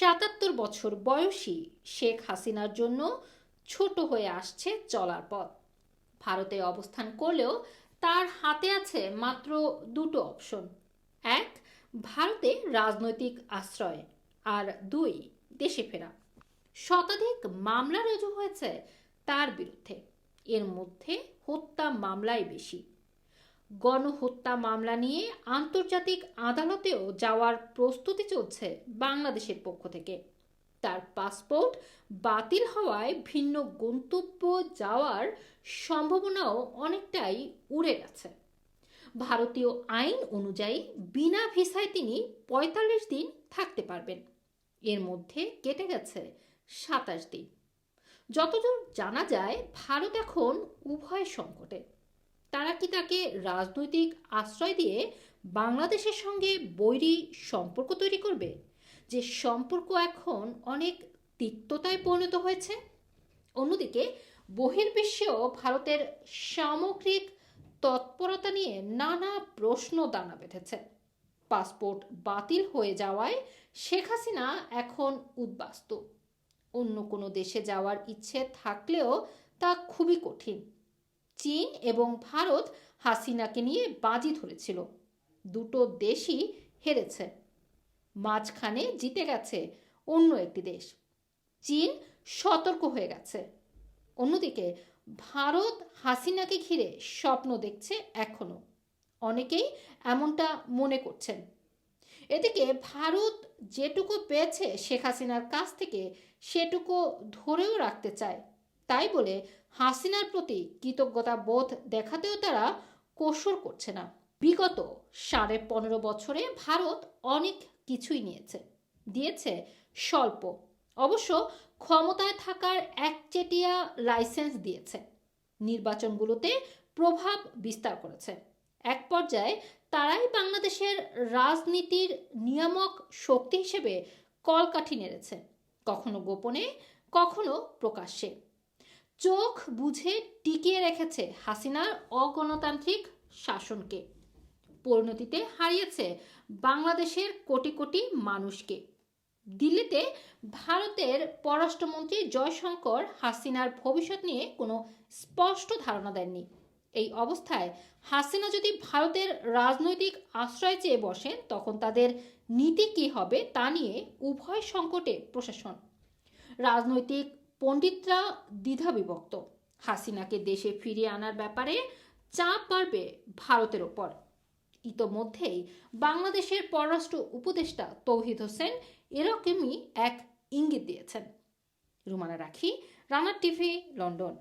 সাতাত্তর বছর বয়সী শেখ হাসিনার জন্য ছোট হয়ে আসছে চলার পথ। ভারতে অবস্থান করলেও তার হাতে আছে মাত্র দুটো অপশন। এক, ভারতে রাজনৈতিক আশ্রয় আর দুই, দেশে ফেরা। শতাধিক মামলা রুজু হয়েছে তার বিরুদ্ধে। এর মধ্যে হত্যা মামলাই বেশি। গণহত্যা মামলা নিয়ে আন্তর্জাতিক আদালতেও যাওয়ার প্রস্তুতি চলছে বাংলাদেশের পক্ষ থেকে। তার পাসপোর্ট বাতিল হওয়ায় ভিন্ন গন্তব্য যাওয়ার সম্ভাবনাও অনেকটাই উড়ে গেছে। ভারতীয় আইন অনুযায়ী বিনা ভিসায় তিনি পঁয়তাল্লিশ দিন থাকতে পারবেন। এর মধ্যে কেটে গেছে সাতাশ দিন। যতদূর জানা যায়, ভারত এখন উভয় সংকটে। তারা কি তাকে রাজনৈতিক আশ্রয় দিয়ে বাংলাদেশের সঙ্গে বৈরী সম্পর্ক তৈরি করবে? যে সম্পর্ক এখন অনেক তিক্ততায় পরিণত হয়েছে? অন্যদিকে, বহির্বিশ্বেও ভারতের সামগ্রিক তৎপরতা নিয়ে নানা প্রশ্ন দানা বেঁধেছে। পাসপোর্ট বাতিল হয়ে যাওয়ায় শেখ হাসিনা এখন উদ্বাস্তু। অন্য কোনো দেশে যাওয়ার ইচ্ছে থাকলেও তা খুবই কঠিন। চীন এবং ভারত হাসিনাকে নিয়ে বাজি ধরেছিল। দুটো দেশই হেরেছে। মাঝখানে জিতে গেছে অন্য একটি দেশ। চীন সতর্ক হয়ে গেছে। অন্যদিকে, ভারত হাসিনাকে ঘিরে স্বপ্ন দেখছে এখনও। অনেকেই এমনটা মনে করছেন। এদিকে, ভারত যেটুকু পেয়েছে শেখ হাসিনার কাছ থেকে, সেটুকু ধরেও রাখতে চায় তাই বলে হাসিনার প্রতি কৃতজ্ঞতা বোধ দেখাতেও তারা কসর করছে না। বিগত সাড়ে পনেরো বছরে ভারত অনেক কিছুই নিয়েছে। দিয়েছে স্বল্প। অবশ্য ক্ষমতায় থাকার একচেটিয়া লাইসেন্স দিয়েছে। নির্বাচনগুলোতে প্রভাব বিস্তার করেছে। এক পর্যায়ে তারাই বাংলাদেশের রাজনীতির নিয়ামক শক্তি হিসেবে কলকাঠি নেড়েছে। কখনো গোপনে, কখনো প্রকাশ্যে। চোখ বুঝে টিকিয়ে রেখেছে হাসিনার অগণতান্ত্রিক শাসনকে। পরিণতিতে হারিয়েছে বাংলাদেশের কোটি কোটি মানুষকে। দিল্লিতে ভারতের পররাষ্ট্রমন্ত্রী জয়শঙ্কর হাসিনার ভবিষ্যৎ নিয়ে কোনো স্পষ্ট ধারণা দেননি। এই অবস্থায় হাসিনা যদি ভারতের রাজনৈতিক আশ্রয় চেয়ে বসেন, তখন তাদের নীতি কী হবে তা নিয়ে উভয় সংকটে প্রশাসন। রাজনৈতিক পণ্ডিতরা দ্বিধা বিভক্ত হাসিনাকে দেশে ফিরিয়ে আনার ব্যাপারে চাপ বাড়বে ভারতের ওপর। ইতোমধ্যেই বাংলাদেশের পররাষ্ট্র উপদেষ্টা তৌহিদ হোসেন এরকমই এক ইঙ্গিত দিয়েছেন। রুমানা রাখি রানার টিভি, লন্ডন।